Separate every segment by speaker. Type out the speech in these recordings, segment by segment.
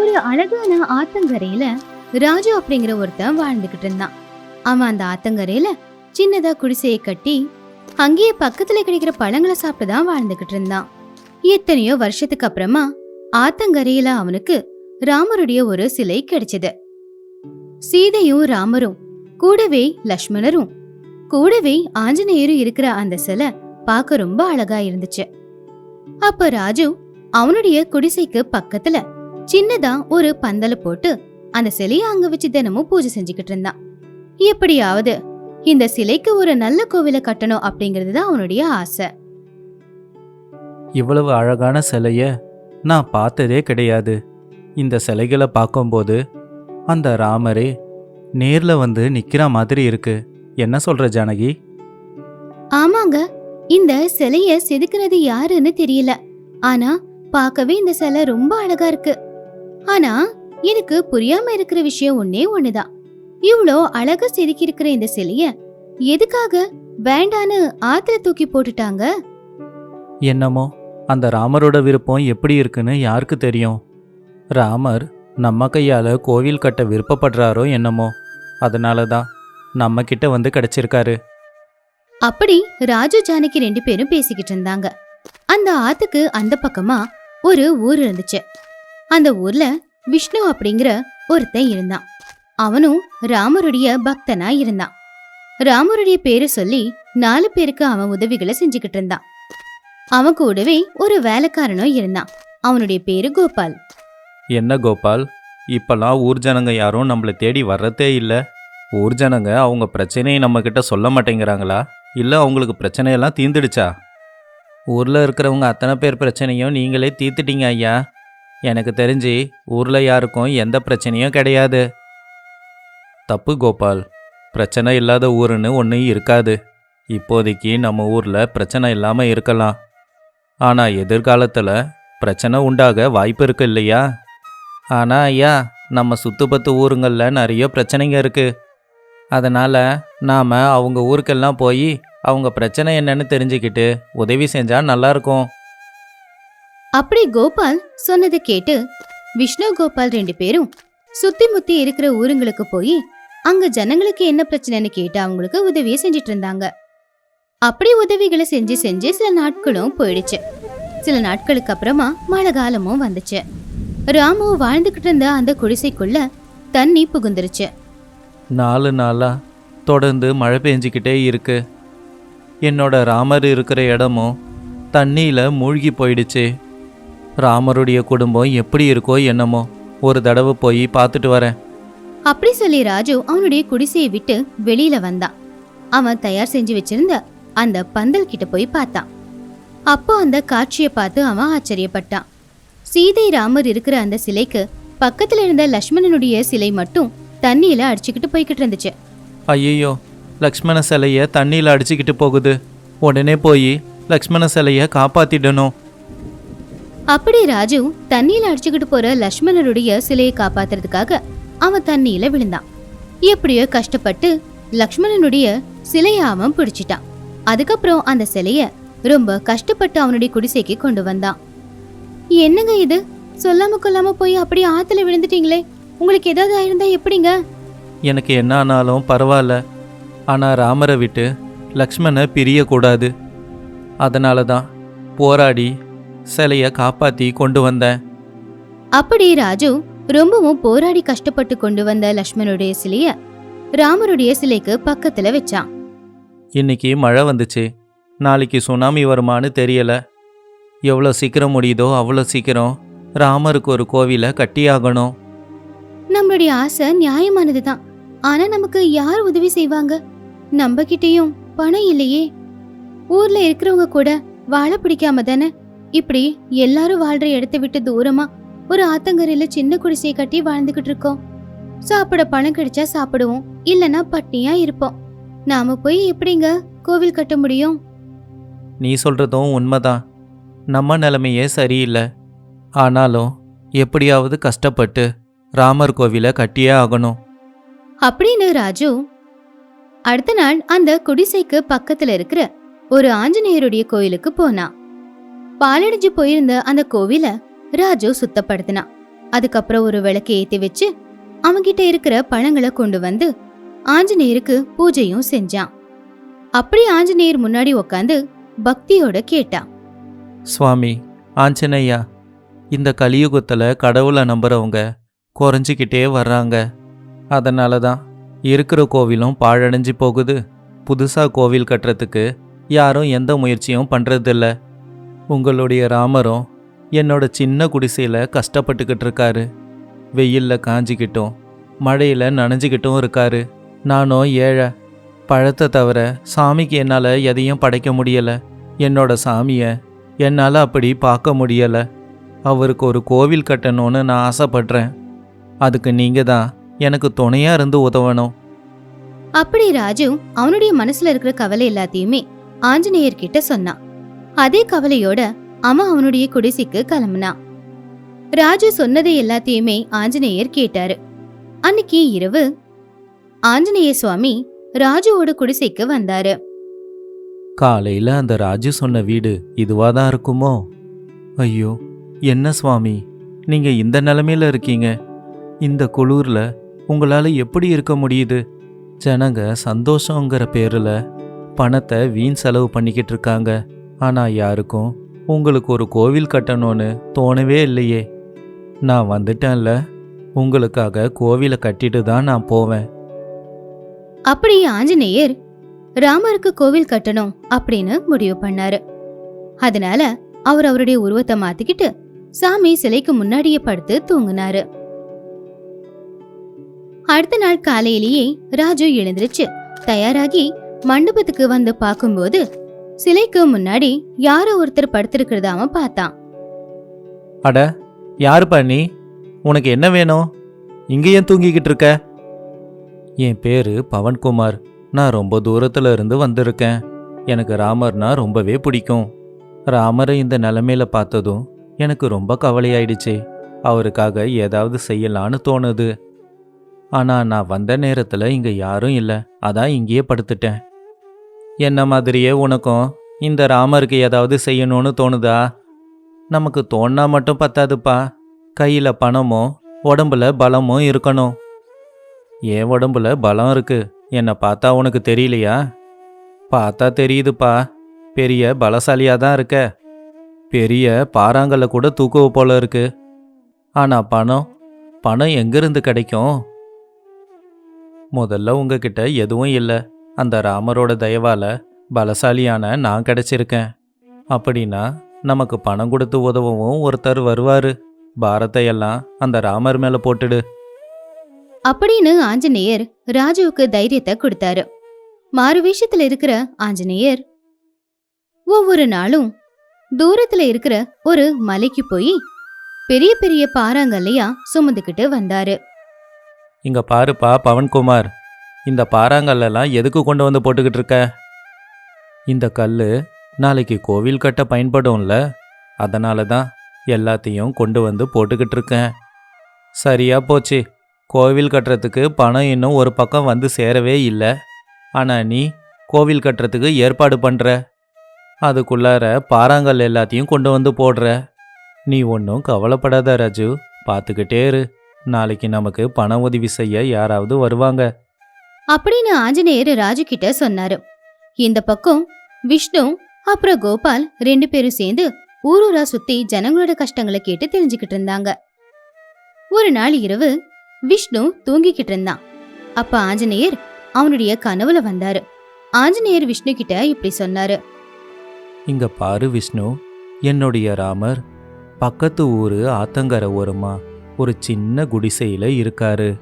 Speaker 1: ஒரு அழகான ஆத்தங்கரையில ராஜு அப்படிங்கிற ஒருத்தன் வாழ்ந்துகிட்டு இருந்தான். அவன் அந்த ஆத்தங்கரையில சின்னதா குடிசையை கட்டி அங்கேயே பக்கத்துல கிடைக்கிற பழங்களை சாப்பிட்டு தான் வாழ்ந்துகிட்டு இருந்தான். எத்தனையோ வருஷத்துக்கு அப்புறமா ஆத்தங்கரையில அவனுக்கு ராமருடைய ஒரு சிலை கிடைச்சது. சீதையும் ராமரும் கூடவே லக்ஷ்மணரும் கூடவே ஆஞ்சநேயரும் இருக்கிற அந்த சிலை பார்க்க ரொம்ப அழகா இருந்துச்சு. அப்ப ராஜு அவனுடைய குடிசைக்கு பக்கத்துல சின்னதா ஒரு பந்தல போட்டு அந்த சிலைய அங்க வச்சு தினமும் பூஜை செஞ்சுக்கிட்டு இருந்தான். எப்படியாவது இந்த சிலைக்கு ஒரு நல்ல கோவிலை கட்டணும் அப்படிங்கிறது தான் அவனுடைய ஆசை.
Speaker 2: இவ்வளவு அழகான சிலைய நான் பார்த்ததே கிடையாது. இந்த சிலைகளை பார்க்கும்போது அந்த ராமரே நேர்ல வந்து நிக்கிற மாதிரி இருக்கு. என்ன சொல்ற ஜானகி?
Speaker 1: ஆமாங்க இந்த சிலைய செதுக்குனது யாருன்னு தெரியல. ஆனா பார்க்கவே இந்த சிலை ரொம்ப அழகா இருக்கு. ஆனா எனக்கு புரியாம இருக்கிற விஷயம் ஒன்னே ஒண்ணுதான். இவ்ளோ அழகா செதுக்கி இருக்கிற இந்த சிலைய எதுக்காக வேண்டான்னு ஆத்துல தூக்கி போட்டுட்டாங்க?
Speaker 2: என்னமோ அந்த ராமரோட விருப்பம் எப்படி இருக்குன்னு யாருக்கு தெரியும்? ராமர் நம்ம கையால கோவில் கட்ட விருப்பப்படுறாரோ என்னமோ அதனால தான் நம்ம கிட்ட வந்து கிடைச்சிருக்காரு.
Speaker 1: அப்படி ராஜு ஜானகி ரெண்டு பேரும் பேசிக்கிட்டு இருந்தாங்க. அந்த ஆத்துக்கு அந்த பக்கமா ஒரு ஊர் இருந்துச்சு. அந்த ஊர்ல விஷ்ணு அப்படிங்கிற ஒருத்தன் இருந்தான். அவனும் ராமருடைய பக்தனா இருந்தான். ராமருடைய பேரை சொல்லி நாலு பேருக்கு அவன் உதவிகளை செஞ்சுக்கிட்டு இருந்தான். அவன் கூடவே ஒரு வேலைக்காரனும் இருந்தான். அவனுடைய பேரு கோபால்.
Speaker 2: என்ன கோபால்? இப்பெல்லாம் ஊர் ஜனங்க யாரும் நம்மளை தேடி வர்றதே இல்லை. ஊர் ஜனங்க அவங்க பிரச்சனையை நம்மக்கிட்ட சொல்ல மாட்டேங்கிறாங்களா? இல்லை அவங்களுக்கு பிரச்சனையெல்லாம் தீர்ந்துடுச்சா? ஊரில் இருக்கிறவங்க அத்தனை பேர் பிரச்சனையும் நீங்களே தீர்த்துட்டீங்க ஐயா. எனக்கு தெரிஞ்சு ஊரில் யாருக்கும் எந்த பிரச்சனையும் கிடையாது. தப்பு கோபால். பிரச்சனை இல்லாத ஊருன்னு ஒன்றும் இருக்காது. இப்போதைக்கு நம்ம ஊரில் பிரச்சனை இல்லாமல் இருக்கலாம். ஆனால் எதிர்காலத்தில் பிரச்சனை உண்டாக வாய்ப்பு இருக்கு இல்லையா? ஆனால் ஐயா நம்ம சுத்துப்பத்து ஊருங்களில் நிறைய பிரச்சனைங்க இருக்குது அதனால் நாம் அவங்க ஊருக்கெல்லாம் போய் அவங்க பிரச்சனை என்னன்னு தெரிஞ்சுக்கிட்டு உதவி செஞ்சால் நல்லாயிருக்கும்
Speaker 1: அப்படி கோபால் சொன்னதை கேட்டு விஷ்ணு கோபால் ரெண்டு பேரும் சுத்தி முத்தி இருக்கிற ஊருங்களுக்கு போய் அங்க ஜனங்களுக்கு என்ன பிரச்சனைன்னு கேட்டு அவங்களுக்கு உதவியை செஞ்சுட்டு இருந்தாங்க. அப்படி உதவிகளை செஞ்சு செஞ்சு சில நாட்களும் போயிடுச்சு. சில நாட்களுக்கு அப்புறமா மழை காலமும் வந்துச்சு. ராமு வாழ்ந்துகிட்டு இருந்த அந்த குடிசைக்குள்ள தண்ணி புகுந்துருச்சு.
Speaker 2: நாலு நாளாக தொடர்ந்து மழை பெஞ்சிக்கிட்டே இருக்கு. என்னோட ராமர் இருக்கிற இடமும் தண்ணியில் மூழ்கி போயிடுச்சு. ராமருடைய குடும்பம் எப்படி இருக்கோ என்னமோ. ஒரு தடவை போய் பார்த்துட்டு வரேன்.
Speaker 1: அப்படி சொல்லி ராஜு அவனுடைய குடிசையை விட்டு வெளியில வந்தான் அவன் தயார் செஞ்சு வச்சிருந்த அந்த பந்தல் கிட்ட போய் பார்த்தான் அப்போ அந்த காட்சியை பார்த்து அவன் ஆச்சரியப்பட்டான் சீதை ராமர் இருக்கிற அந்த சிலைக்கு பக்கத்துல இருந்த லக்ஷ்மணனுடைய சிலை மட்டும் தண்ணியில அடிச்சுக்கிட்டு போய்கிட்டு இருந்துச்சு.
Speaker 2: ஐயையோ லக்ஷ்மண சிலையை தண்ணியில் அடிச்சுக்கிட்டு போகுது. உடனே போய் லக்ஷ்மண சிலையை காப்பாத்திடணும்.
Speaker 1: அப்படி ராஜு தண்ணியில அடிச்சுக்கிட்டு போற லக்ஷ்மணனுடைய சிலையை காப்பாத்துறதுக்காக அவன் தண்ணியில விழுந்தான். எப்படியோ கஷ்டப்பட்டு லக்ஷ்மணனுடைய சிலைய அவன் பிடிச்சிட்டான். அதுக்கப்புறம் அந்த சிலைய ரொம்ப கஷ்டப்பட்டு அவனுடைய குடிசைக்கு கொண்டு வந்தான். என்னங்க இது? சொல்லாம கொல்லாம போய் அப்படியே ஆத்துல விழுந்துட்டீங்களே. உங்களுக்கு ஏதாவது ஆயிருந்தா எப்படிங்க?
Speaker 2: எனக்கு என்ன ஆனாலும் பரவாயில்ல. ஆனால் ராமரை விட்டு லக்ஷ்மணை பிரியக்கூடாது. அதனால தான் போராடி சிலையை காப்பாற்றி கொண்டு வந்தேன்
Speaker 1: அப்படி ராஜு ரொம்பவும் போராடி கஷ்டப்பட்டு கொண்டு வந்த லக்ஷ்மணனுடைய சிலைய ராமருடைய சிலைக்கு பக்கத்துல வச்சான்.
Speaker 2: இன்னைக்கு மழை வந்துச்சு. நாளைக்கு சுனாமி வருமான்னு தெரியல. எவ்வளோ சீக்கிரம் முடியுதோ அவ்வளோ சீக்கிரம் ராமருக்கு ஒரு கோவிலை கட்டியாகணும்
Speaker 1: நம்மளுடைய ஆசை நியாயமானதுதான் ஆனா நமக்கு யார் உதவி செய்வாங்க? நம்ம கிட்டயும் பணம் இல்லையே. ஊர்ல இருக்கிறவங்க கூட வாழ பிடிக்காம தானே இப்படி எல்லாரும் வாழ்ற இடத்த விட்டு தூரமா ஒரு ஆத்தங்கரையில சின்ன குடிசையை கட்டி வாழ்ந்துகிட்டு இருக்கோம். சாப்பிட பணம் கிடைச்சா சாப்பிடுவோம் இல்லனா பட்டினியா இருப்போம். நாம போய் எப்படிங்க கோவில் கட்ட முடியும்?
Speaker 2: நீ சொல்கிறதும் உண்மைதான். நம்ம நிலைமையே சரியில்லை. ஆனாலும் எப்படியாவது கஷ்டப்பட்டு ராமர் கோவிலை கட்டியே ஆகணும்.
Speaker 1: அப்படின்னு ராஜு அடுத்த நாள் அந்த குடிசைக்கு பக்கத்துல இருக்கிற ஒரு ஆஞ்சநேயருடைய கோயிலுக்கு போனான் பாலடைஞ்சு போயிருந்த அந்த கோவில ராஜு சுத்தப்படுத்தினான். அதுக்கப்புறம் ஒரு விளக்கு ஏத்தி வச்சு அவங்கிட்ட இருக்கிற பழங்களை கொண்டு வந்து ஆஞ்சநேயருக்கு பூஜையும் செஞ்சான். அப்படி ஆஞ்சநேயர் முன்னாடி உக்காந்து பக்தியோட கேட்டான்.
Speaker 2: சுவாமி ஆஞ்சநேயா இந்த கலியுகத்தில் கடவுளை நம்புறவங்க குறைஞ்சிக்கிட்டே வர்றாங்க. அதனால தான் இருக்கிற கோவிலும் பாழடைஞ்சு போகுது. புதுசாக கோவில் கட்டுறதுக்கு யாரும் எந்த முயற்சியும் பண்ணுறதில்ல உங்களுடைய ராமரும் என்னோட சின்ன குடிசையில் கஷ்டப்பட்டுக்கிட்டு இருக்காரு. வெயிலில் காஞ்சிக்கிட்டும் மழையில் நனைஞ்சிக்கிட்டும் இருக்காரு. நானும் ஏழை. பழத்தை தவிர சாமிக்கு என்னால் எதையும் படைக்க முடியலை. என்னோட சாமியை என்னால் அப்படி பார்க்க முடியலை. அவருக்கு ஒரு கோவில் கட்டணும்னு நான் ஆசைப்படுறேன். அதுக்கு நீங்கள் தான் எனக்கு துணையாக இருந்து உதவணும்.
Speaker 1: அப்படி ராஜு அவனுடைய மனசுல இருக்கிற கவலை எல்லாத்தையுமே ஆஞ்சநேயர் கிட்ட சொன்னான். அதே கவலையோட அவன் அவனுடைய குடிசைக்கு கிளம்புனான் ராஜு சொன்னதை எல்லாத்தையுமே ஆஞ்சநேயர் கேட்டாரு. அன்னைக்கு இரவு ஆஞ்சநேய சுவாமி ராஜுவோட குடிசைக்கு வந்தாரு.
Speaker 2: காலையில் அந்த ராஜு சொன்ன வீடு இதுவாக தான் இருக்குமோ? ஐயோ என்ன சுவாமி நீங்கள் இந்த நிலமையில இருக்கீங்க. இந்த குளூரில் உங்களால் எப்படி இருக்க முடியுது? ஜனங்க சந்தோஷங்கிற பேரில் பணத்தை வீண் செலவு பண்ணிக்கிட்டு இருக்காங்க. ஆனால் யாருக்கும் உங்களுக்கு ஒரு கோவில் கட்டணும்னு தோணவே இல்லையே. நான் வந்துட்டேன்ல. உங்களுக்காக கோவிலை கட்டிட்டு தான் நான் போவேன்.
Speaker 1: அப்படி ஆஞ்சநேயர் ராமருக்கு கோவில் கட்டணும் அப்படின்னு முடிவு பண்ணாரு. அதனால அவர் அவருடைய உருவத்தை மாத்திக்கிட்டு சாமி சிலைக்கு முன்னாடியே படுத்து தூங்கினாரு. அடுத்த நாள் காலையிலேயே ராஜு எழுந்திருச்சு தயாராகி மண்டபத்துக்கு வந்து பார்க்கும்போது சிலைக்கு முன்னாடி யாரோ ஒருத்தர் படுத்திருக்கிறத அவன் பார்த்தான்.
Speaker 2: அட யாருப்பா நீ உனக்கு என்ன வேணும்? இங்கே ஏன் தூங்கிக்கிட்டு இருக்க? என் பேரு பவன்குமார். நான் ரொம்ப தூரத்துல இருந்து வந்திருக்கேன். எனக்கு ராமர்னா ரொம்பவே பிடிக்கும். ராமரை இந்த நிலமையில பார்த்ததும் எனக்கு ரொம்ப கவலையாயிடுச்சு. அவருக்காக ஏதாவது செய்யலான்னு தோணுது. ஆனா நான் வந்த நேரத்துல இங்க யாரும் இல்லை. அதான் இங்கேயே படுத்துட்டேன். என்ன மாதிரியே உனக்கும் இந்த ராமருக்கு ஏதாவது செய்யணும்னு தோணுதா? நமக்கு தோணா மட்டும் பத்தாதுப்பா. கையில் பணமும் உடம்புல பலமும் இருக்கணும். என் உடம்புல பலம் இருக்கு? என்னை பார்த்தா உனக்கு தெரியலையா? பார்த்தா தெரியுதுப்பா. பெரிய பலசாலியாக தான் இருக்க. பெரிய பாறாங்கல்ல கூட தூக்குவ போல இருக்கு. ஆனால் பணம் பணம் எங்கிருந்து கிடைக்கும்? முதல்ல உங்ககிட்ட எதுவும் இல்லை. அந்த ராமரோட தயவால பலசாலியான நான் கிடைச்சிருக்கேன். அப்படின்னா நமக்கு பணம் கொடுத்து உதவவும் ஒருத்தர் வருவாரு. பாரத்தை எல்லாம் அந்த ராமர் மேல போட்டுடு.
Speaker 1: அப்படின்னு ஆஞ்சநேயர் ராஜுவுக்கு தைரியத்தை கொடுத்தாரு. மாறுவேஷத்துல இருக்கிற ஆஞ்சநேயர் ஒவ்வொரு நாளும் தூரத்துல இருக்கிற ஒரு மலைக்கு போய் பெரிய பெரிய பாறாங்கல்லையா சுமந்துக்கிட்டு வந்தாரு.
Speaker 2: இங்க பாருப்பா பவன்குமார். இந்த பாறாங்கல்லாம் எதுக்கு கொண்டு வந்து போட்டுக்கிட்டு இருக்க? இந்த கல் நாளைக்கு கோவில் கட்ட பயன்படும்ல. அதனால தான் எல்லாத்தையும் கொண்டு வந்து போட்டுக்கிட்டு இருக்கேன். சரியா போச்சு. கோவில் கட்டுறதுக்கு பணம் இன்னும் ஒரு பக்கம் வந்து சேரவே இல்லை. ஆனால் நீ கோவில் கட்டுறதுக்கு ஏற்பாடு பண்ணுற அதுக்குள்ளார பாறாங்கல் எல்லாத்தையும் கொண்டு வந்து போடுற. நீ ஒன்றும் கவலைப்படாத ராஜு. பார்த்துக்கிட்டே இரு. நாளைக்கு நமக்கு பண உதவி செய்ய யாராவது வருவாங்க.
Speaker 1: அப்படின்னு ஆஞ்சநேயர் ராஜு கிட்ட சொன்னாரு. இந்த பக்கம் விஷ்ணு அப்புறம் கோபால் ரெண்டு பேரும் சேர்ந்து ஊரூரா சுத்தி ஜனங்களோட கஷ்டங்களை கேட்டு தெரிஞ்சுக்கிட்டு இருந்தாங்க. ஒரு நாள் இரவு விஷ்ணு தூங்கிக்கிட்டு இருந்தான். அப்ப ஆஞ்சநேயர் அவனுடைய கனவுல வந்தாரு. ஆஞ்சநேயர் விஷ்ணு கிட்ட இப்படி சொன்னாரு.
Speaker 2: இங்க பாரு விஷ்ணு என்னுடைய ராமர் பக்கத்து ஊரு ஆத்தங்கரை ஓரமா ஒரு சின்ன குடிசையில இருக்காரு.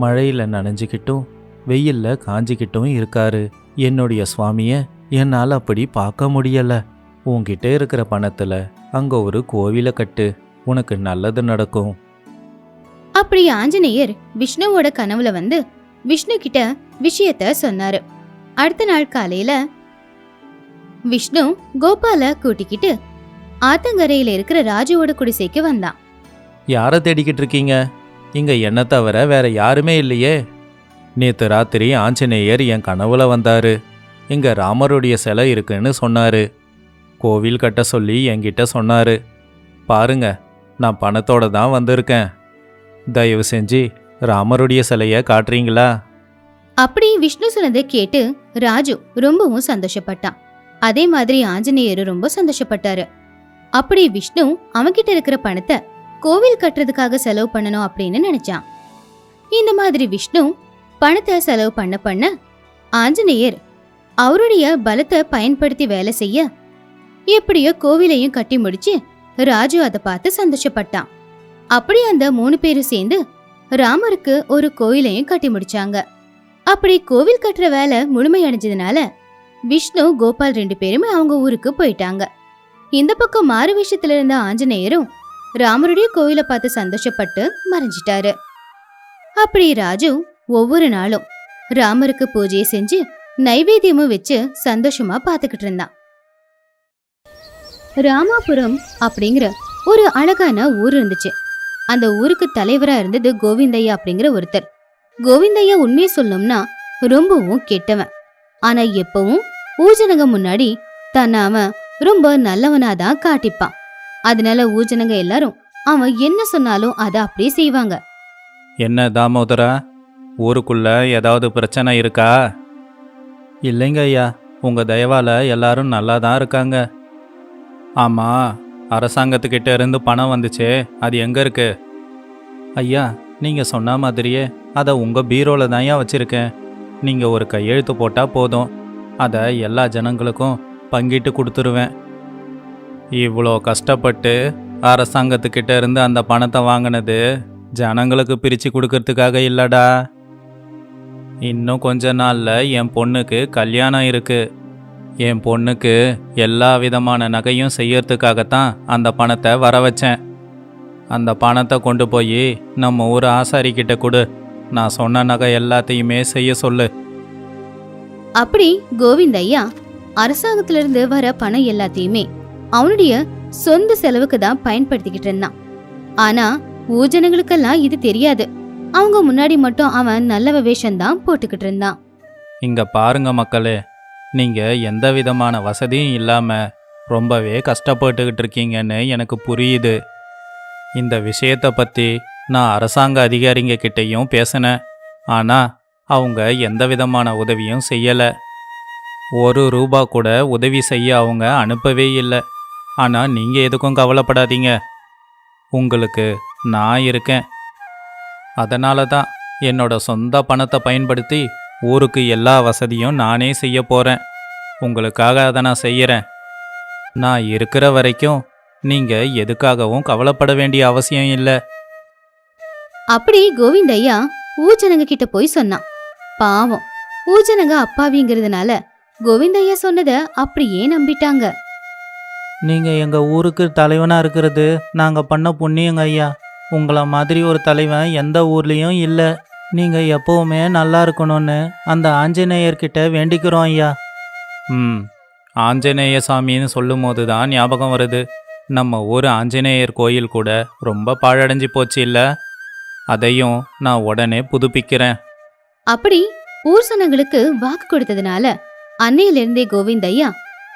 Speaker 2: மழையில நனைஞ்சுக்கிட்டும் வெயில்ல காஞ்சிக்கிட்டும் இருக்காரு. என்னுடைய சுவாமிய என்னால் அப்படி பார்க்க முடியல. உன்கிட்ட இருக்கிற பணத்துல அங்க ஒரு கோவிலை கட்டு. உனக்கு நல்லது நடக்கும்.
Speaker 1: அப்படி ஆஞ்சநேயர் விஷ்ணுவோட கனவுல வந்து விஷ்ணு கிட்ட விஷயத்த சொன்னாரு. அடுத்த நாள் காலையில விஷ்ணு கோபால கூட்டிக்கிட்டு ஆத்தங்கரையில இருக்கிற ராஜுவோட குடிசைக்கு வந்தான்.
Speaker 2: யாரை தேடிக்கிட்டு இருக்கீங்க? இங்க என்ன தவிர வேற யாருமே இல்லையே. நேத்து ராத்திரி ஆஞ்சநேயர் என் கனவுல வந்தாரு. இங்க ராமருடைய சிலை இருக்குன்னு சொன்னாரு. கோவில் கட்ட சொல்லி என்கிட்ட சொன்னாரு. பாருங்க
Speaker 3: நான் பணத்தோட தான் வந்திருக்கேன். தயவு செஞ்சு ராமருடைய சிலையை காட்டுறீங்களா?
Speaker 1: அப்படி விஷ்ணு சொன்னதை கேட்டு ராஜு ரொம்பவும் சந்தோஷப்பட்டான். அதே மாதிரி ஆஞ்சநேயர் ரொம்ப சந்தோஷப்பட்டாரு. அப்படி விஷ்ணு அவன்கிட்ட இருக்கிற பணத்தை கோவில் கட்டுறதுக்காக செலவு பண்ணணும் அப்படின்னு நினைச்சான். இந்த மாதிரி விஷ்ணு பணத்தை செலவு பண்ண பண்ண ஆஞ்சநேயர் அவருடைய பலத்தை பயன்படுத்தி வேலை செய்ய எப்படியோ கோவிலையும் கட்டி முடிச்சு ராஜு அதை பார்த்து சந்தோஷப்பட்டான். அப்படி அந்த மூணு பேரும் சேர்ந்து ராமருக்கு ஒரு கோயிலையும் கட்டி முடிச்சாங்க. அப்படி கோவில் கட்டுற வேலை முழுமையடைஞ்சதுனால விஷ்ணு கோபால் ரெண்டு பேருமே அவங்க ஊருக்கு போயிட்டாங்க. இந்த பக்கம் மாறு விஷயத்துல இருந்த ஆஞ்சநேயரும் ராமருடைய கோயிலை பார்த்து சந்தோஷப்பட்டு மறைஞ்சிட்டாரு. அப்படி ராஜு ஒவ்வொரு நாளும் ராமருக்கு பூஜையை செஞ்சு நைவேத்தியமும் வச்சு சந்தோஷமா பார்த்துக்கிட்டு இருந்தான். ராமாபுரம் அப்படிங்கிற ஒரு அழகான ஊர் இருந்துச்சு. அந்த ஊருக்கு தலைவரா இருந்தது கோவிந்தையா அப்படிங்கிற ஒருத்தர். கோவிந்தையா உண்மையை சொல்லணும்னா ரொம்பவும் கெட்டவன். ஆனா எப்பவும் ஊஜனங்க முன்னாடி தன்னை அவன் ரொம்ப நல்லவனா தான் காட்டிப்பான். அதனால ஊஜனங்க எல்லாரும் அவன் என்ன சொன்னாலும் அதை அப்படியே செய்வாங்க.
Speaker 3: என்ன தாமோதரா? ஊருக்குள்ள ஏதாவது பிரச்சனை இருக்கா? இல்லைங்க ஐயா. உங்கள் தயவால எல்லாரும் நல்லா தான் இருக்காங்க. ஆமாம் அரசாங்கத்துக்கிட்ட இருந்து பணம் வந்துச்சே. அது எங்கே இருக்கு? ஐயா நீங்கள் சொன்ன மாதிரியே அதை உங்கள் பீரோவில் தான் ஏன் வச்சுருக்கேன். நீங்கள் ஒரு கையெழுத்து போட்டால் போதும். அதை எல்லா ஜனங்களுக்கும் பங்கிட்டு கொடுத்துருவேன். இவ்வளோ கஷ்டப்பட்டு அரசாங்கத்துக்கிட்ட இருந்து அந்த பணத்தை வாங்கினது ஜனங்களுக்கு பிரித்து கொடுக்கறதுக்காக இல்லடா. இன்னும் கொஞ்ச நாளில் என் பொண்ணுக்கு கல்யாணம் இருக்கு. என் பொண்ணுக்கு எல்லா விதமான நகையும் செய்யறதுக்காகத்தான் அந்த பணத்தை வர வச்சேன். அந்த பணத்தை கொண்டு போய் நம்ம ஊர் ஆசாரிக்கிட்ட கொடு. நான் சொன்ன நகை எல்லாத்தையுமே செய்ய சொல்லு.
Speaker 1: அப்படி கோவிந்தையா ஐயா இருந்து வர பணம் எல்லாத்தையுமே அவனுடைய சொந்த செலவுக்கு தான் பயன்படுத்திக்கிட்டு இருந்தான். ஆனா ஊஜனங்களுக்கெல்லாம் இது தெரியாது. அவங்க முன்னாடி மட்டும் அவன் நல்ல வேஷம் தான் போட்டுக்கிட்டு இருந்தான்.
Speaker 3: இங்க பாருங்க மக்களே நீங்க எந்த விதமான வசதியும் இல்லாம ரொம்பவே கஷ்டப்பட்டுக்கிட்டு இருக்கீங்கன்னு எனக்கு புரியுது. இந்த விஷயத்தை பத்தி நான் அரசாங்க அதிகாரிங்க கிட்டேயும் பேசினேன். ஆனா அவங்க எந்த விதமான உதவியும் செய்யல. ஒரு ரூபா கூட உதவி செய்ய அவங்க அனுப்பவே இல்லை. ஆனா நீங்க எதுக்கும் கவலைப்படாதீங்க. உங்களுக்கு நான் இருக்கேன். அதனால தான் என்னோட சொந்த பணத்தை பயன்படுத்தி ஊருக்கு எல்லா வசதியும் நானே செய்ய போகிறேன் உங்களுக்காக அதை நான் செய்யறேன். நான் இருக்கிற வரைக்கும் நீங்கள் எதுக்காகவும் கவலைப்பட வேண்டிய அவசியம் இல்லை.
Speaker 1: அப்படி கோவிந்தையா ஊஜனங்க கிட்ட போய் சொன்னான். பாவம் ஊஜனங்க அப்பாவிங்கிறதுனால கோவிந்தையா சொன்னத அப்படியே நம்பிட்டாங்க.
Speaker 3: நீங்கள் எங்கள் ஊருக்கு தலைவனாக இருக்கிறது நாங்கள் பண்ண புண்ணியங்க ஐயா. உங்களை மாதிரி ஒரு தலைவன் எந்த ஊர்லேயும் இல்லை. நீங்கள் எப்போவுமே நல்லா இருக்கணும்னு அந்த ஆஞ்சநேயர்கிட்ட வேண்டிக்கிறோம் ஐயா. ம். ஆஞ்சநேய சாமின்னு சொல்லும் போது தான் ஞாபகம் வருது. நம்ம ஊர் ஆஞ்சநேயர் கோயில் கூட ரொம்ப பாழடைஞ்சு போச்சு இல்லை? அதையும் நான் உடனே புதுப்பிக்கிறேன்.
Speaker 1: அப்படி ஊர் சனங்களுக்கு வாக்கு கொடுத்ததுனால அன்னையிலிருந்தே கோவிந்தையா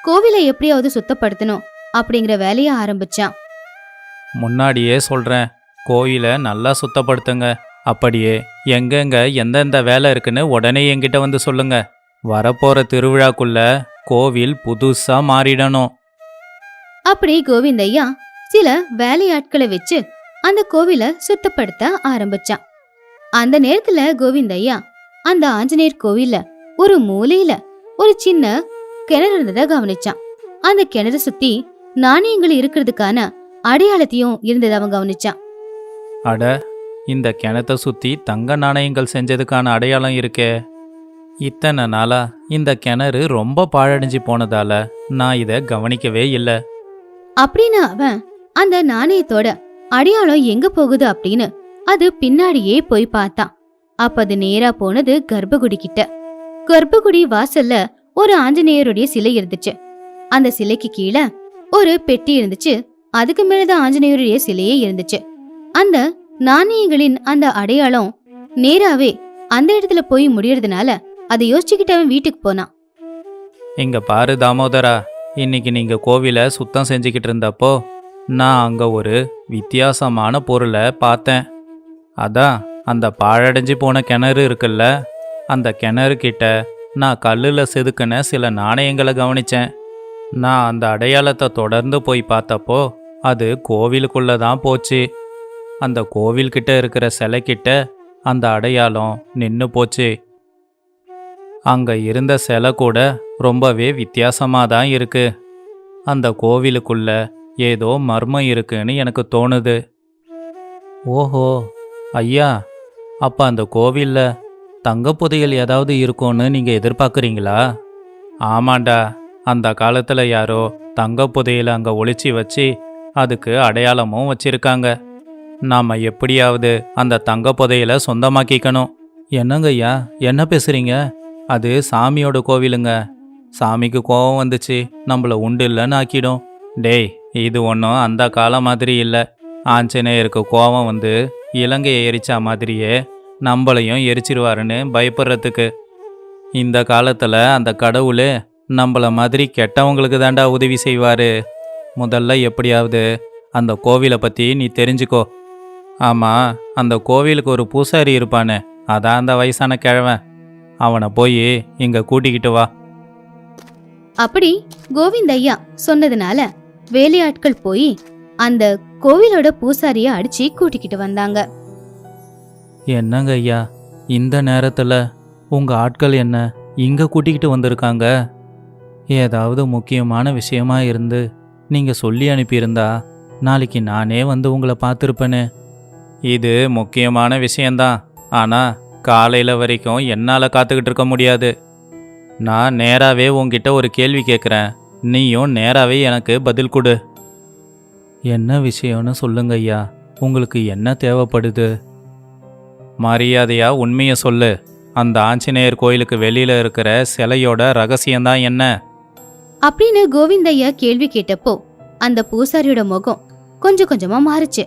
Speaker 1: கோவிலை எப்படியாவது சுத்தப்படுத்தணும் அப்படிங்கிற வேலைய ஆரம்பிச்சான்.
Speaker 3: முன்னாடியே சொல்கிறேன் கோயிலை நல்லா சுத்தப்படுத்துங்க. அப்படியே எங்கெங்க எந்தெந்த வேலை இருக்குன்னு உடனே என்கிட்ட வந்து சொல்லுங்க. வரப்போகிற திருவிழாக்குள்ள கோவில் புதுசாக மாறிடணும்.
Speaker 1: அப்படி கோவிந்தையா சில வேலையாட்களை வச்சு அந்த கோவிலை சுத்தப்படுத்த ஆரம்பிச்சான். அந்த நேரத்துல கோவிந்தையா அந்த ஆஞ்சநேயர் கோவில்ல ஒரு மூலையில ஒரு சின்ன கிணறு இருந்ததை கவனிச்சான். அந்த கிணறு சுத்தி நாணயங்கள் இருக்கிறதுக்கான அடையாளத்தையும் இருந்ததை அவன் கவனிச்சான்.
Speaker 3: அட இந்த கிணத்தை சுற்றி தங்க நாணயங்கள் செஞ்சதுக்கான அடையாளம் இருக்கே. இத்தனை நாளா இந்த கிணறு ரொம்ப பாழடைஞ்சு போனதால நான் இதை கவனிக்கவே இல்லை.
Speaker 1: அப்படின்னு அவன் அந்த நாணயத்தோட அடையாளம் எங்க போகுது அப்படின்னு அது பின்னாடியே போய் பார்த்தான். அப்ப அது நேரா போனது கர்ப்பகுடி கிட்ட. கர்ப்பகுடி வாசல்ல ஒரு ஆஞ்சநேயருடைய சிலை இருந்துச்சு. அந்த சிலைக்கு கீழே ஒரு பெட்டி இருந்துச்சு. அதுக்கு மேலதான் ஆஞ்சநேயருடைய சிலையே இருந்துச்சு. அந்த நாணயங்களின் அந்த அடையாளம் நேராவே அந்த இடத்துல போய் முடியறதுனால அதை யோசிச்சுக்கிட்டு அவன் வீட்டுக்கு போனான்.
Speaker 3: இங்க பாரு தாமோதரா இன்னைக்கு நீங்க கோவிலை சுத்தம் செஞ்சுக்கிட்டு இருந்தப்போ நான் அங்கே ஒரு வித்தியாசமான பொருளை பார்த்தேன். அதான் அந்த பாழடைஞ்சு போன கிணறு இருக்குல்ல அந்த கிணறு கிட்ட நான் கல்லில் செதுக்கின சில நாணயங்களை கவனிச்சேன். நான் அந்த அடையாளத்தை தொடர்ந்து போய் பார்த்தப்போ அது கோவிலுக்குள்ளே தான் போச்சு. அந்த கோவில்கிட்ட இருக்கிற சிலைக்கிட்ட அந்த அடையாளம் நின்று போச்சு. அங்கே இருந்த சிலை கூட ரொம்பவே வித்தியாசமாக தான் இருக்கு. அந்த கோவிலுக்குள்ள ஏதோ மர்மம் இருக்குன்னு எனக்கு தோணுது. ஓஹோ ஐயா அப்போ அந்த கோவிலில் தங்க புதையல் ஏதாவது இருக்கும்னு நீங்கள் எதிர்பார்க்குறீங்களா? ஆமாண்டா அந்த காலத்தில் யாரோ தங்க புதையலை அங்கே ஒழிச்சு வச்சு அதுக்கு அடையாளமும் வச்சிருக்காங்க. நாம் எப்படியாவது அந்த தங்க புதையலை சொந்தமாக்கிக்கணும். என்னங்க ஐயா என்ன பேசுகிறீங்க அது சாமியோட கோவிலுங்க. சாமிக்கு கோபம் வந்துச்சு. நம்மள உண்டு இல்லைன்னு ஆக்கிடும். டேய் இது ஒன்றும் அந்த காலம் மாதிரி இல்லை. ஆஞ்சநேயருக்கு கோபம் வந்து இலங்கையை எரிச்சா மாதிரியே நம்மளையும் எரிச்சிருவாருன்னு பயப்படுறதுக்கு. இந்த காலத்தில் அந்த கடவுள் நம்மள மாதிரி கெட்டவங்களுக்கு தாண்டா உதவி செய்வார். முதல்ல எப்படியாவது அந்த கோவிலை பற்றி நீ தெரிஞ்சுக்கோ. ஆமாம் அந்த கோவிலுக்கு ஒரு பூசாரி இருப்பானே அதான் அந்த வயசான கிழவன். அவனை போய் இங்கே கூட்டிக்கிட்டு வா.
Speaker 1: அப்படி கோவிந்தையா சொன்னதுனால வேலையாட்கள் போய் அந்த கோவிலோட பூசாரிய அடிச்சு கூட்டிக்கிட்டு வந்தாங்க.
Speaker 3: என்னங்க ஐயா இந்த நேரத்தில் உங்கள் ஆட்கள் என்ன இங்கே கூட்டிக்கிட்டு வந்திருக்காங்க? ஏதாவது முக்கியமான விஷயமா இருந்து நீங்கள் சொல்லி அனுப்பியிருந்தா நாளைக்கு நானே வந்து உங்களை பார்த்துருப்பேனே. இது முக்கியமான விஷயந்தான். ஆனால் காலையில் வரைக்கும் என்னால் காத்துக்கிட்டு இருக்க முடியாது. நான் நேராகவே உங்ககிட்ட ஒரு கேள்வி கேட்குறேன் நீயும் நேராகவே எனக்கு பதில் கொடு. என்ன விஷயம்னு சொல்லுங்க ஐயா. உங்களுக்கு என்ன தேவைப்படுது? மரியாதையாக உண்மையை சொல்லு. அந்த ஆஞ்சநேயர் கோயிலுக்கு வெளியில் இருக்கிற சிலையோட ரகசியம்தான் என்ன?
Speaker 1: அப்படின்னு கோவிந்தையா கேள்வி கேட்டப்போ அந்த பூசாரியோட முகம் கொஞ்சம் கொஞ்சமா மாறுச்சு.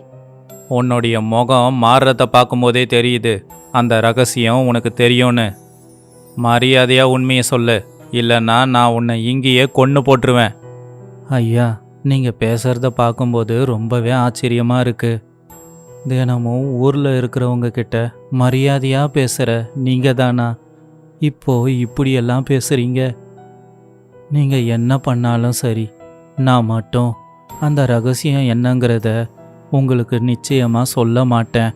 Speaker 3: உன்னுடைய முகம் மாறுறத பார்க்கும்போதே தெரியுது. அந்த ரகசியம் உனக்கு தெரியும்னு. மரியாதையா உண்மையை சொல்லு. இல்லைன்னா நான் உன்னை இங்கேயே கொன்று போட்டுருவேன். ஐயா நீங்கள் பேசுகிறத பார்க்கும்போது ரொம்பவே ஆச்சரியமாக இருக்கு. தினமும் ஊரில் இருக்கிறவங்க கிட்ட மரியாதையாக பேசுகிற நீங்கள் தானா? இப்போ இப்படியெல்லாம் பேசுகிறீங்க நீங்கள் என்ன பண்ணாலும் சரி நான் மட்டும். அந்த ரகசியம் என்னங்கிறத உங்களுக்கு நிச்சயமாக சொல்ல மாட்டேன்.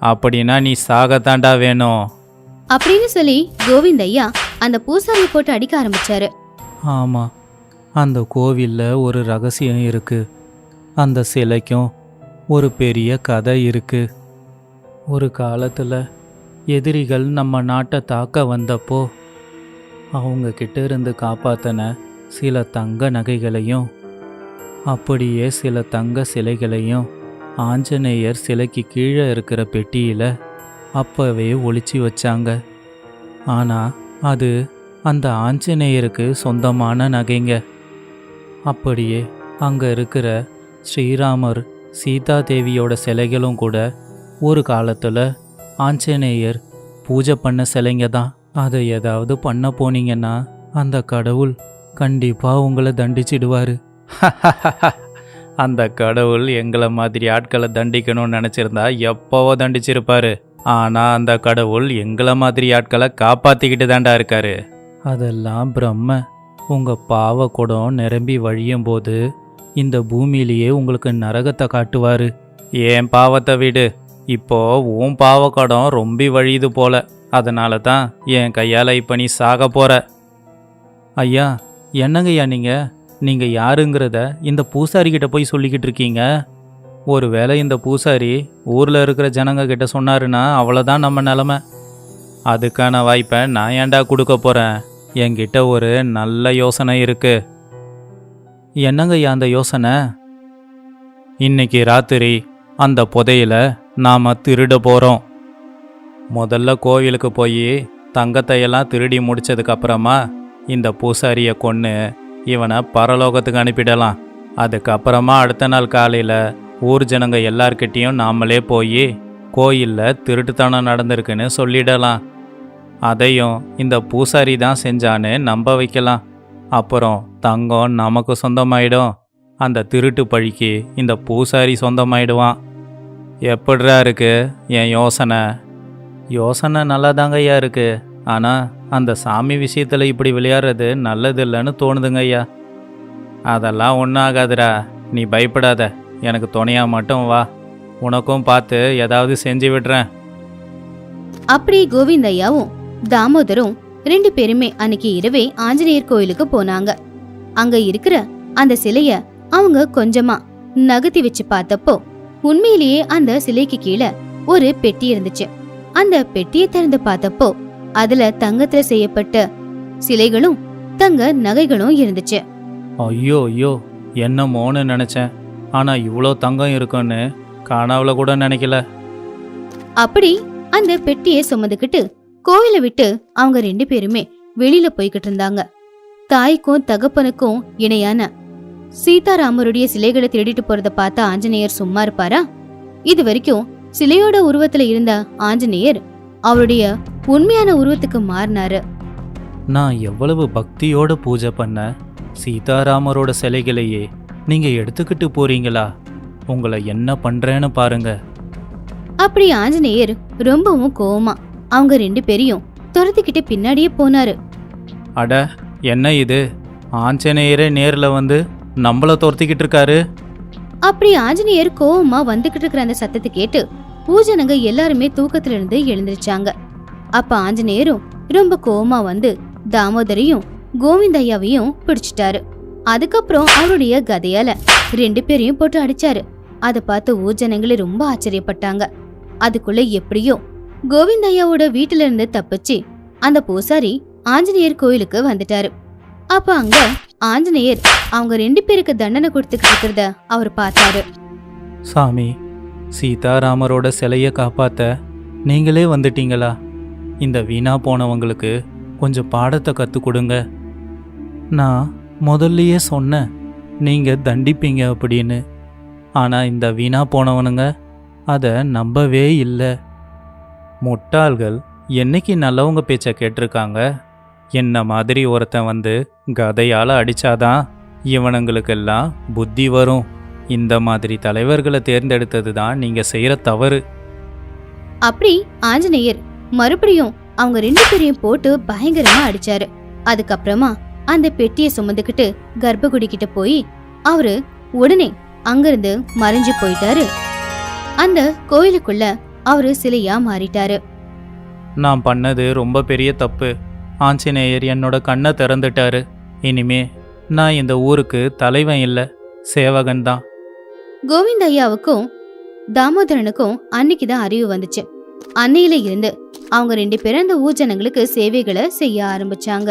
Speaker 3: அப்படின்னா நீ சாகத்தாண்டா வேணும்.
Speaker 1: அப்படின்னு சொல்லி கோவிந்தையா அந்த பூசாரியை போட்டு அடிக்க ஆரம்பிச்சாரு.
Speaker 3: ஆமாம் அந்த கோவிலில் ஒரு ரகசியம் இருக்கு. அந்த சிலைக்கும் ஒரு பெரிய கதை இருக்கு. ஒரு காலத்தில் எதிரிகள் நம்ம நாட்டை தாக்க வந்தப்போ அவங்க கிட்ட இருந்து காப்பாத்தின சில தங்க நகைகளையும் அப்படியே சில தங்க சிலைகளையும் ஆஞ்சநேயர் சிலைக்கு கீழே இருக்கிற பெட்டியில் அப்பவே ஒழிச்சு வச்சாங்க. ஆனால் அது அந்த ஆஞ்சநேயருக்கு சொந்தமான நகைங்க. அப்படியே அங்கே இருக்கிற ஸ்ரீராமர் சீதா தேவியோட சிலைகளும் கூட ஒரு காலத்தில் ஆஞ்சநேயர் பூஜை பண்ண சிலைங்க தான். அதை ஏதாவது பண்ண போனீங்கன்னா அந்த கடவுள் கண்டிப்பாக உங்களை தண்டிச்சிடுவார். அந்த கடவுள் எங்களை மாதிரி ஆட்களை தண்டிக்கணும்னு நினச்சிருந்தா எப்போவோ தண்டிச்சிருப்பாரு. ஆனால் அந்த கடவுள் எங்களை மாதிரி ஆட்களை காப்பாற்றிக்கிட்டு தாண்டா இருக்காரு. அதெல்லாம் பிரம்ம உங்கள் பாவ குடம் நிரம்பி வழியும் போது இந்த பூமியிலேயே உங்களுக்கு நரகத்தை காட்டுவார். ஏன் பாவத்தை விடு இப்போ உன் பாவ குடம் ரொம்பி வழியுது போல அதனால தான் என் கையால் இப்போ நீ சாக போகிற ஐயா என்னங்கய்யா நீங்கள் நீங்கள் யாருங்கிறத இந்த பூசாரி கிட்ட போய் சொல்லிக்கிட்டு இருக்கீங்க? ஒருவேளை இந்த பூசாரி ஊரில் இருக்கிற ஜனங்க கிட்ட சொன்னாருன்னா அவ்வளோதான் நம்ம நிலமை. அதுக்கான வாய்ப்பை நான் ஏன்டா கொடுக்க போகிறேன் என்கிட்ட ஒரு நல்ல யோசனை இருக்கு. என்னங்கய்யா அந்த யோசனை? இன்னைக்கு ராத்திரி அந்த புதையில நாம் திருட போகிறோம் முதல்ல கோவிலுக்கு போய் தங்கத்தையெல்லாம் திருடி முடிச்சதுக்கப்புறமா இந்த பூசாரியை கொன்று இவனை பரலோகத்துக்கு அனுப்பிடலாம். அதுக்கப்புறமா அடுத்த நாள் காலையில் ஊர் ஜனங்க எல்லார்கிட்டேயும் நாமளே போய் கோயிலில் திருட்டுத்தனம் நடந்திருக்குன்னு சொல்லிடலாம். அதையும் இந்த பூசாரி தான் செஞ்சான்னு நம்ப வைக்கலாம். அப்புறம் தங்கம் நமக்கு சொந்தமாயிடும். அந்த திருட்டு பழிக்கு இந்த பூசாரி சொந்தமாயிடுவான். எப்படிரா இருக்கு என் யோசனை? யோசனை நல்லா தாங்கய்யா இருக்குது ஆனால் அந்த சாமி விஷயத்தில் இப்படி விளையாடுறது நல்லது இல்லைன்னு தோணுதுங்க ஐயா. அதெல்லாம் ஒன்றும் ஆகாதுடா. நீ பயப்படாத. எனக்கு துணையா மட்டும் வா. உனக்கும் பார்த்து ஏதாவது செஞ்சு விடுறேன்.
Speaker 1: அப்படி கோவிந்தையாவும் தாமோதரும் ரெண்டு பேருமே அன்னைக்கு இரவே ஆஞ்சநேயர் கோயிலுக்கு போனாங்க. அங்க இருக்கிற அந்த சிலைய அவங்க கொஞ்சமா நகர்த்தி வச்சு பார்த்தப்போ உண்மையிலேயே அந்த சிலைக்கு கீழே ஒரு பெட்டி இருந்துச்சு. அந்த பெட்டியை திறந்து பார்த்தப்போ அதுல தங்கத்துல செய்யப்பட்ட சிலைகளும் தங்க நகைகளும் இருந்துச்சு.
Speaker 3: ஐயோ ஐயோ என்னமோன்னு நினச்சேன். ஆனால் இவ்வளோ தங்கம் இருக்குன்னு காணாவில் கூட நினைக்கல.
Speaker 1: அப்படி அந்த பெட்டியை சுமந்துக்கிட்டு கோவிலை விட்டு அவங்க ரெண்டு பேருமே வெளியில போய்கிட்டு இருந்தாங்க. தாய்க்கும் தகப்பனுக்கும் இணையான சீதாராமருடைய சிலைகளை திருடிட்டு போறத பார்த்த ஆஞ்சநேயர் சும்மா இருப்பாரா? இது வரைக்கும் சிலையோட உருவத்துல இருந்த ஆஞ்சநேயர் அவருடைய உண்மையான உருவத்துக்கு மாறினாரு.
Speaker 3: நான் எவ்வளவு பக்தியோட பூஜை பண்ண சீதாராமரோட சிலைகளையே நீங்க எடுத்துக்கிட்டு போறீங்களா? உங்களை என்ன பண்றேன்னு பாருங்க.
Speaker 1: அப்படி ஆஞ்சநேயர் ரொம்பவும் கோவமா அவங்க ரெண்டு பேரையும் துரத்திக்கிட்டு பின்னாடியே போனாரு.
Speaker 3: அட என்ன இது? ஆஞ்சநேயரே நேரில் வந்து நம்மள துரத்திக்கிட்டு இருக்காரு.
Speaker 1: அப்படி ஆஞ்சநேயர் கோவமா வந்துகிட்டு இருக்கிற அந்த சத்தத்தை கேட்டு பூஜனங்க எல்லாருமே தூக்கத்துல இருந்து எழுந்திருச்சாங்க. அப்ப ஆஞ்சநேயரும் ரொம்ப கோமா வந்து தாமோதரையும் கோவிந்தையாவையும் பிடிச்சிட்டாரு. அதுக்கப்புறம் அவருடைய கதையால ரெண்டு பேரையும் போட்டு அடிச்சாரு. அதை பார்த்து ஊர் ஜனங்களே ரொம்ப ஆச்சரியப்பட்டாங்க. அதுக்குள்ள எப்படியோ கோவிந்தையாவோட வீட்டுல இருந்து தப்பிச்சு அந்த பூசாரி ஆஞ்சநேயர் கோயிலுக்கு வந்துட்டாரு. அப்ப அங்க ஆஞ்சநேயர் அவங்க ரெண்டு பேருக்கு தண்டனை கொடுத்துக்கிட்டு இருக்கிறத அவர் பார்த்தாரு.
Speaker 3: சாமி சீதாராமரோட சிலையை காப்பாத்த நீங்களே வந்துட்டீங்களா? இந்த வீணா போனவங்களுக்கு கொஞ்சம் பாடத்தை கற்றுக் கொடுங்க. நான் முதல்லையே சொன்னேன் நீங்கள் தண்டிப்பீங்க அப்படின்னு. ஆனால் இந்த வீணா போனவனுங்க அதை நம்பவே இல்லை. முட்டாள்கள் என்னைக்கு நல்லவங்க பேச்சை கேட்டிருக்காங்க? என்ன மாதிரி ஒருத்தன் வந்து கதையால் அடித்தாதான் இவனுங்களுக்கெல்லாம் புத்தி வரும். இந்த மாதிரி தலைவர்களை தேர்ந்தெடுத்தது தான் நீங்கள் செய்கிற தவறு.
Speaker 1: அப்படி ஆஞ்சநேயர் மறுபடியும் அவங்க ரெண்டு பேரையும் போட்டு பயங்கரமா அடிச்சாரு. அதுக்கப்புறமா அந்த பெட்டியை சுமந்துக்கிட்டு கர்ப்பகுடி கிட்ட போய் அவரு உடனே அங்கிருந்து மறைஞ்சு போயிட்டாரு. அந்த கோயிலுக்குள்ள அவரு சிலையா மாறிட்டாரு.
Speaker 3: நான் பண்ணது ரொம்ப பெரிய தப்பு. ஆஞ்சநேயர் என்னோட கண்ணை திறந்துட்டாரு. இனிமே நான் இந்த ஊருக்கு தலைவன் இல்லை சேவகன் தான்.
Speaker 1: கோவிந்தையாவுக்கும் தாமோதரனுக்கும் அன்னைக்கு தான் அறிவு வந்துச்சு. அன்னையில இருந்து அவங்க ரெண்டு பேரும் அந்த ஊஜனங்களுக்கு சேவைகளை செய்ய ஆரம்பிச்சாங்க.